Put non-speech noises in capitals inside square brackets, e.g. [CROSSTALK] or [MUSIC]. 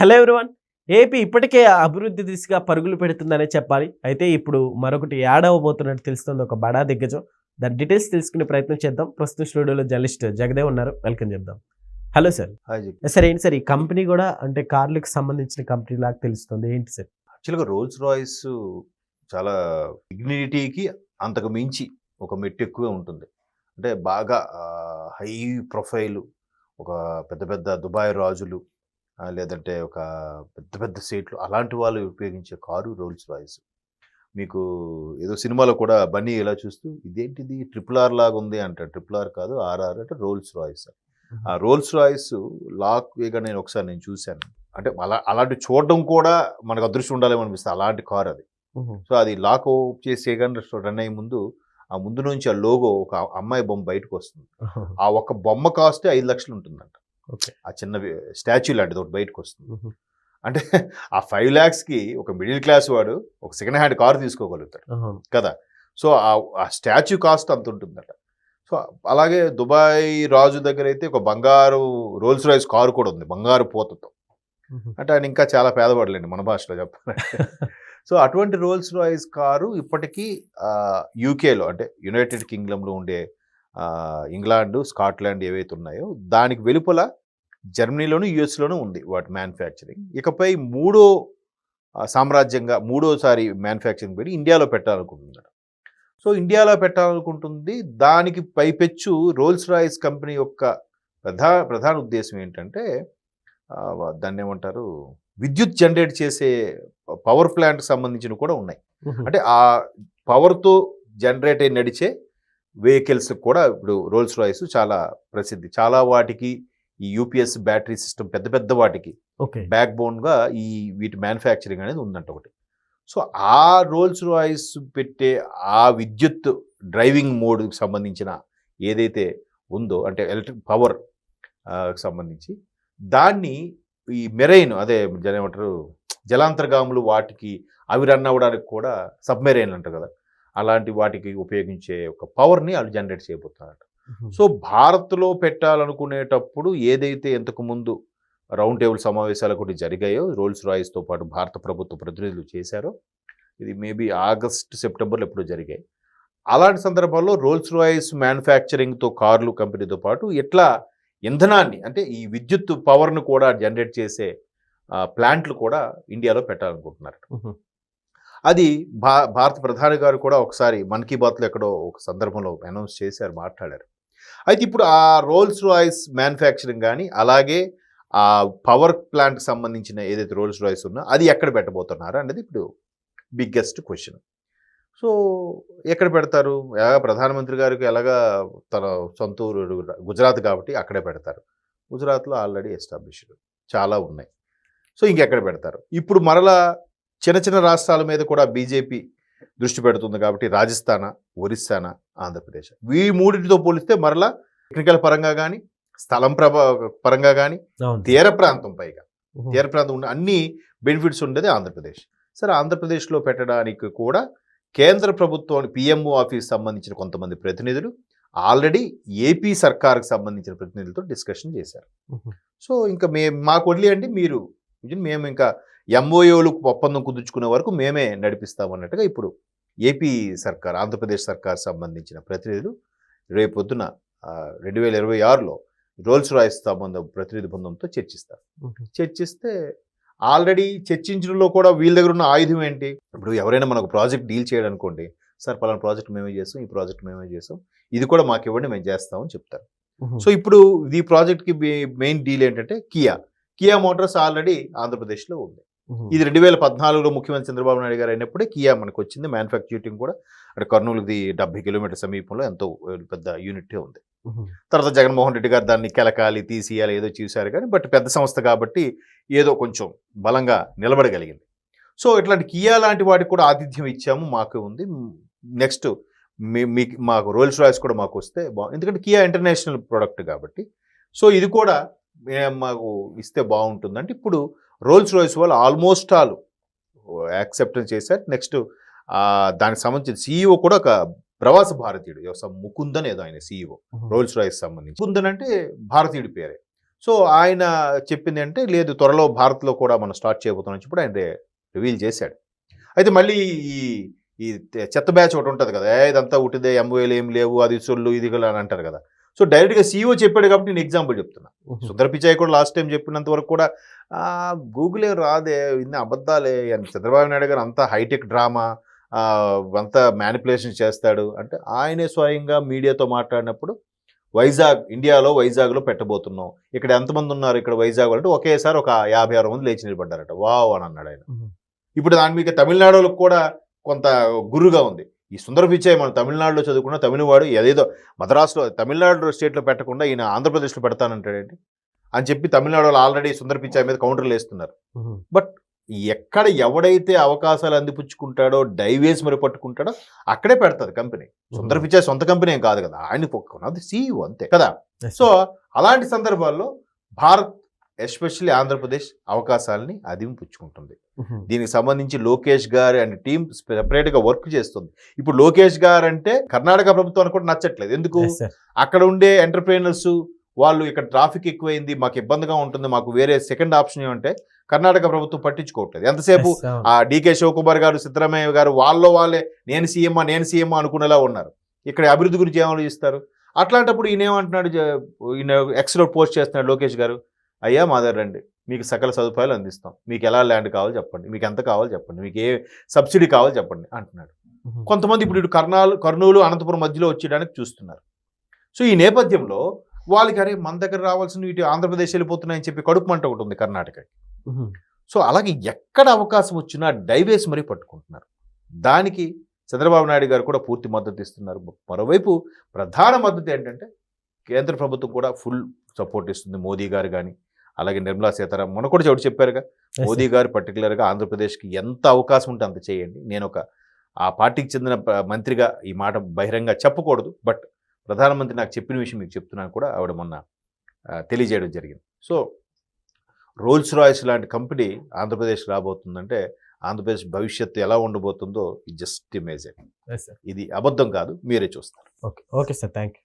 Hello everyone AP ఇప్పటికే అభివృద్ధి దిశగా పరుగులు పెడుతుందనే చెప్పాలి. అయితే ఇప్పుడు మరొకటి యాడ్ అవ్వబోతున్నట్టు తెలుస్తుంది. ఒక బడా దిగ్గజం. దాని డీటెయిల్స్ తెలుసుకునే ప్రయత్నం చేద్దాం. ప్రస్తుతం స్టూడియోలో జర్నలిస్ట్ జగదేవ్ ఉన్నారు. వెల్కమ్ చెప్దాం. Hello sir. సార్ ఏంటి సార్ ఈ కంపెనీ కూడా అంటే కార్లకు సంబంధించిన కంపెనీ లాగా తెలుస్తుంది. ఏంటి సార్? యాక్చువల్గా రోల్స్ రాయిస్ చాలా డిగ్నిటీకి అంతకు మించి ఒక మెట్టు ఎక్కువే ఉంటుంది. అంటే బాగా హై ప్రొఫైల్ ఒక పెద్ద పెద్ద దుబాయ్ రాజులు లేదంటే ఒక పెద్ద పెద్ద సీట్లు అలాంటి వాళ్ళు ఉపయోగించే కారు రోల్స్ రాయిస్. మీకు ఏదో సినిమాలో కూడా బన్నీ ఎలా చూస్తూ ఇదేంటిది? ట్రిపుల్ ఆర్ లాగా ఉంది అంటారు ట్రిపుల్ ఆర్ కాదు ఆర్ఆర్ అంటే రోల్స్ రాయిస్. ఆ రోల్స్ రాయిస్ లాక్ వేగా నేను ఒకసారి నేను చూశాను. అంటే అలా అలాంటి చూడడం కూడా మనకు అదృష్టం ఉండాలేమో అనిపిస్తుంది. అలాంటి కార్ అది. సో అది లాక్ ఓప్ చేసే కానీ రన్ అయ్యే ముందు ఆ ముందు నుంచి ఆ లోగో ఒక అమ్మాయి బొమ్మ బయటకు వస్తుంది. ఆ ఒక బొమ్మ కాస్టే ఐదు లక్షలు ఉంటుందంట. ఆ చిన్న స్టాచ్యూ లాంటిది ఒకటి బయటకు వస్తుంది అంటే [LAUGHS] ఆ ఫైవ్ ల్యాక్స్కి ఒక మిడిల్ క్లాస్ వాడు ఒక సెకండ్ హ్యాండ్ కార్ తీసుకోగలుగుతాడు. కదా? సో ఆ- స్టాచ్యూ కాస్ట్ అంత ఉంటుందట. సో అలాగే దుబాయ్ రాజు దగ్గర అయితే ఒక బంగారు రోల్స్ రాయిస్ కారు కూడా ఉంది బంగారు పోతతో. అంటే ఆయన ఇంకా చాలా పేదవాడులేండి మన భాషలో చెప్పాలంటే. [LAUGHS] సో అటువంటి రోల్స్ రాయిస్ కారు ఇప్పటికీ యూకేలో అంటే యునైటెడ్ కింగ్డమ్లో ఉండే ఇంగ్లాండ్ స్కాట్లాండ్ ఏవైతే ఉన్నాయో దానికి వెలుపల జర్మనీలోను యుఎస్లోనూ ఉంది వాటి మ్యానుఫ్యాక్చరింగ్. ఇకపై మూడో సామ్రాజ్యంగా మూడోసారి మ్యానుఫ్యాక్చరింగ్ పెట్టి ఇండియాలో పెట్టాలనుకుంటున్నారు. సో ఇండియాలో పెట్టాలనుకుంటుంది. దానికి పైపెచ్చు రోల్స్ రాయిస్ కంపెనీ యొక్క ప్రధా ప్రధాన ఉద్దేశం ఏంటంటే దాన్ని ఏమంటారు? విద్యుత్ జనరేట్ చేసే పవర్ ప్లాంట్ సంబంధించిన కూడా ఉన్నాయి. అంటే ఆ పవర్తో జనరేట్ అయి నడిచే వెహికల్స్ కూడా ఇప్పుడు రోల్స్ రాయిస్ చాలా ప్రసిద్ధి. చాలా వాటికి ఈ యూపీఎస్ బ్యాటరీ సిస్టమ్ పెద్ద పెద్ద వాటికి ఓకే. బ్యాక్ బోన్గా ఈ వీటి మ్యానుఫ్యాక్చరింగ్ అనేది ఉందంట ఒకటి. సో ఆ రోల్స్ రాయిస్ పెట్టే ఆ విద్యుత్ డ్రైవింగ్ మోడ్కి సంబంధించిన ఏదైతే ఉందో అంటే ఎలక్ట్రిక్ పవర్ సంబంధించి దాన్ని ఈ మెరైన్ అదే జన ఏమంటారు జలాంతర్గాములు వాటికి అవి రన్ అవ్వడానికి కూడా సబ్మెరైన్ అంటారు కదా. అలాంటి వాటికి ఉపయోగించే ఒక పవర్ని వాళ్ళు జనరేట్ చేయబోతున్నారు. సో భారత్లో పెట్టాలనుకునేటప్పుడు ఏదైతే ఇంతకు ముందు రౌండ్ టేబుల్ సమావేశాలు ఒకటి జరిగాయో రోల్స్ రాయిస్తో పాటు భారత ప్రభుత్వ ప్రతినిధులు చేశారో ఇది మేబీ ఆగస్ట్ సెప్టెంబర్లో ఎప్పుడో జరిగాయి. అలాంటి సందర్భాల్లో రోల్స్ రాయిస్ మ్యానుఫ్యాక్చరింగ్తో కార్లు కంపెనీతో పాటు ఎట్లా ఇంధనాన్ని అంటే ఈ విద్యుత్ పవర్ను కూడా జనరేట్ చేసే ప్లాంట్లు కూడా ఇండియాలో పెట్టాలనుకుంటున్నారు. అది భా భారత ప్రధాని గారు కూడా ఒకసారి మన్ కీ బాత్లో ఎక్కడో ఒక సందర్భంలో అనౌన్స్ చేశారు మాట్లాడారు. అయితే ఇప్పుడు ఆ రోల్స్ రాయిస్ మ్యానుఫ్యాక్చరింగ్ కానీ అలాగే ఆ పవర్ ప్లాంట్కి సంబంధించిన ఏదైతే రోల్స్ రాయిస్ ఉన్నా అది ఎక్కడ పెట్టబోతున్నారు అనేది ఇప్పుడు బిగ్గెస్ట్ క్వశ్చన్. సో ఎక్కడ పెడతారు? ఎలాగ ప్రధానమంత్రి గారికి ఎలాగా తన సొంత ఊరు గుజరాత్ కాబట్టి అక్కడే పెడతారు? గుజరాత్లో ఆల్రెడీ ఎస్టాబ్లిష్డ్ చాలా ఉన్నాయి. సో ఇంకెక్కడ పెడతారు? ఇప్పుడు మరలా చిన్న చిన్న రాష్ట్రాల మీద కూడా బీజేపీ దృష్టి పెడుతుంది కాబట్టి రాజస్థాన ఒరిస్సాన ఆంధ్రప్రదేశ్. ఈ మూడింటితో పోలిస్తే మరలా టెక్నికల్ పరంగా కానీ స్థలం ప్రభా పరంగా కానీ తీర ప్రాంతం పైగా. తీర ప్రాంతం ఉన్న అన్ని బెనిఫిట్స్ ఉండేది ఆంధ్రప్రదేశ్. సరే ఆంధ్రప్రదేశ్లో పెట్టడానికి కూడా కేంద్ర ప్రభుత్వం పిఎంఓ ఆఫీస్ సంబంధించిన కొంతమంది ప్రతినిధులు ఆల్రెడీ ఏపీ సర్కార్కి సంబంధించిన ప్రతినిధులతో డిస్కషన్ చేశారు. సో ఇంకా మే మాకు వదిలేయండి మీరు మేము ఇంకా ఎంఓఏలు ఒప్పందం కుదుర్చుకునే వరకు మేమే నడిపిస్తామన్నట్టుగా ఇప్పుడు ఏపీ సర్కార్ ఆంధ్రప్రదేశ్ సర్కార్ సంబంధించిన ప్రతినిధులు రేపొద్దున రెండు వేల ఇరవై ఆరులో రోల్స్ రాయిస్ సంబంధం ప్రతినిధి బృందంతో చర్చిస్తారు. చర్చిస్తే ఆల్రెడీ చర్చించడంలో కూడా వీళ్ళ దగ్గర ఉన్న ఆయుధం ఏంటి? ఇప్పుడు ఎవరైనా మనకు ప్రాజెక్ట్ డీల్ చేయడానుకోండి సార్ పలానా ప్రాజెక్ట్ మేమే చేస్తాం ఈ ప్రాజెక్ట్ మేమే చేస్తాం ఇది కూడా మాకు ఇవ్వండి మేము చేస్తామని చెప్తారు. సో ఇప్పుడు ఈ ప్రాజెక్ట్కి మెయిన్ డీల్ ఏంటంటే కియా. కియా మోటార్స్ ఆల్రెడీ ఆంధ్రప్రదేశ్లో ఉంది. ఇది రెండు వేల పద్నాలుగులో ముఖ్యమంత్రి చంద్రబాబు నాయుడు గారు అయినప్పుడే కియా మనకు వచ్చింది. మ్యానుఫ్యాక్చరింగ్ కూడా అక్కడ కర్నూలుది డెబ్బై కిలోమీటర్ సమీపంలో ఎంతో పెద్ద యూనిట్ ఉంది. తర్వాత జగన్మోహన్ రెడ్డి గారు దాన్ని కెలకాలి తీసియాలి ఏదో చూశారు కానీ బట్ పెద్ద సంస్థ కాబట్టి ఏదో కొంచెం బలంగా నిలబడగలిగింది. సో ఇట్లాంటి కియా లాంటి వాటికి కూడా ఆతిథ్యం ఇచ్చాము మాకు ఉంది. నెక్స్ట్ మీ మీకు మాకు రోల్స్ రాయిస్ కూడా మాకు వస్తే బాగు ఎందుకంటే కియా ఇంటర్నేషనల్ ప్రోడక్ట్ కాబట్టి. సో ఇది కూడా మాకు ఇస్తే బాగుంటుంది అంటే ఇప్పుడు రోల్స్ రాయిస్ వాళ్ళు ఆల్మోస్ట్ ఆల్ యాక్సెప్టెన్స్ చేశారు. నెక్స్ట్ దానికి సంబంధించిన సీఈఓ కూడా ఒక ప్రవాస భారతీయుడు వ్యవసాయ ముకుందన్ ఏదో ఆయన సీఈఓ రోల్స్ రాయిస్ సంబంధించి. ముకుందన్ అంటే భారతీయుడి పేరే. సో ఆయన చెప్పింది అంటే లేదు త్వరలో భారత్లో కూడా మనం స్టార్ట్ చేయబోతున్నాం ఇప్పుడు ఆయన రివీల్ చేశాడు. అయితే మళ్ళీ ఈ ఈ చెత్త బ్యాచ్ ఒకటి ఉంటుంది కదా "ఏ, ఇదంతా ఉట్టిదే ఎంఓఏలు ఏం లేవు అది సొల్లు ఇది అని అంటారు కదా. సో డైరెక్ట్గా సీఈఓ చెప్పాడు కాబట్టి నేను ఎగ్జాంపుల్ చెప్తున్నా. సుందర్ పిచాయ్ కూడా లాస్ట్ టైం చెప్పినంత వరకు కూడా "ఆ, గూగుల్ రాదే ఇన్ని అబద్ధాలే అని చంద్రబాబు నాయుడు గారు అంతా హైటెక్ డ్రామా అంతా మ్యానిపులేషన్ చేస్తాడు. అంటే ఆయనే స్వయంగా మీడియాతో మాట్లాడినప్పుడు వైజాగ్ ఇండియాలో వైజాగ్లో పెట్టబోతున్నాం. ఇక్కడ ఎంతమంది ఉన్నారు? ఇక్కడ వైజాగ్ అంటే ఒకేసారి ఒక యాభై ఆరు మంది లేచి నిలబడ్డారట. వావ్ అని అన్నాడు ఆయన. ఇప్పుడు దాని మీకు తమిళనాడులో కూడా కొంత గురుగా ఉంది. ఈ సుందర పిచాయ్ మన తమిళనాడులో చదువుకున్న తమిళవాడు ఏదేదో మద్రాసులో తమిళనాడు స్టేట్లో పెట్టకుండా ఈయన ఆంధ్రప్రదేశ్లో పెడతానంటాడేంటి? అని చెప్పి తమిళనాడు వాళ్ళు ఆల్రెడీ సుందర పిచాయ్ మీద కౌంటర్లు వేస్తున్నారు. ఎక్కడ ఎవడైతే అవకాశాలు అందిపుచ్చుకుంటాడో డైవేస్ మరి పట్టుకుంటాడో అక్కడే పెడతాది కంపెనీ. సుందర పిచాయ్ సొంత కంపెనీ ఏం కాదు కదా. ఆయన అది సీఈఓ అంతే కదా. సో అలాంటి సందర్భాల్లో భారత్ ఎస్పెషల్లీ ఆంధ్రప్రదేశ్ అవకాశాలని అదింపుచ్చుకుంటుంది దీనికి సంబంధించి లోకేష్ గారు అండ్ టీం సెపరేట్గా వర్క్ చేస్తుంది. ఇప్పుడు లోకేష్ గారు అంటే కర్ణాటక ప్రభుత్వానికి కూడా నచ్చట్లేదు. ఎందుకు? అక్కడ ఉండే ఎంటర్ప్రైనర్స్ వాళ్ళు ఇక్కడ ట్రాఫిక్ ఎక్కువైంది మాకు ఇబ్బందిగా ఉంటుంది మాకు వేరే సెకండ్ ఆప్షన్ ఏమంటే కర్ణాటక ప్రభుత్వం పట్టించుకోవట్లేదు. ఎంతసేపు ఆ డీకే శివకుమార్ గారు సిద్ధరామయ్య గారు వాళ్ళలో వాళ్ళే నేను సీఎం నేను సీఎం అనుకునేలా ఉన్నారు. ఇక్కడ అభివృద్ధి గురించి ఏం ఆలోచిస్తారు? అట్లాంటప్పుడు ఈయన ఏమంటున్నాడు ఈయన ఎక్స్లో పోస్ట్ చేస్తున్నాడు లోకేష్ గారు. అయ్యా మా దగ్గర రండి. మీకు సకల సదుపాయాలు అందిస్తాం. మీకు ఎలా ల్యాండ్ కావాలో చెప్పండి. మీకు ఎంత కావాలో చెప్పండి. మీకు ఏ సబ్సిడీ కావాలో చెప్పండి అంటున్నాడు. కొంతమంది ఇప్పుడు ఇటు కర్నాలు కర్నూలు అనంతపురం మధ్యలో వచ్చేయడానికి చూస్తున్నారు. సో ఈ నేపథ్యంలో వాళ్ళకి అరే మన దగ్గర రావాల్సిన ఇటు ఆంధ్రప్రదేశ్ వెళ్ళిపోతున్నాయని చెప్పి కడుపు మంట ఒకటి ఉంది కర్ణాటకకి. సో అలాగే ఎక్కడ అవకాశం వచ్చినా డైవేస్ మరీ పట్టుకుంటున్నారు. దానికి చంద్రబాబు నాయుడు గారు కూడా పూర్తి మద్దతు ఇస్తున్నారు. మరోవైపు ప్రధాన మద్దతు ఏంటంటే కేంద్ర ప్రభుత్వం కూడా ఫుల్ సపోర్ట్ ఇస్తుంది మోదీ గారు కానీ అలాగే నిర్మలా సీతారామన్ మొన్న కూడా చోటు చెప్పారుగా మోదీ గారు పర్టికులర్గా ఆంధ్రప్రదేశ్కి ఎంత అవకాశం ఉంటే అంత చేయండి. నేను ఒక ఆ పార్టీకి చెందిన మంత్రిగా ఈ మాట బహిరంగ చెప్పకూడదు బట్ ప్రధానమంత్రి నాకు చెప్పిన విషయం మీకు చెప్తున్నాను కూడా ఆవిడ మొన్న తెలియజేయడం జరిగింది. సో రోల్స్ రాయ్స్ లాంటి కంపెనీ ఆంధ్రప్రదేశ్ రాబోతుందంటే ఆంధ్రప్రదేశ్ భవిష్యత్తు ఎలా ఉండబోతుందో జస్ట్ ఇమేజ్. ఇది అబద్ధం కాదు మీరే చూస్తారు. Okay okay sir thank you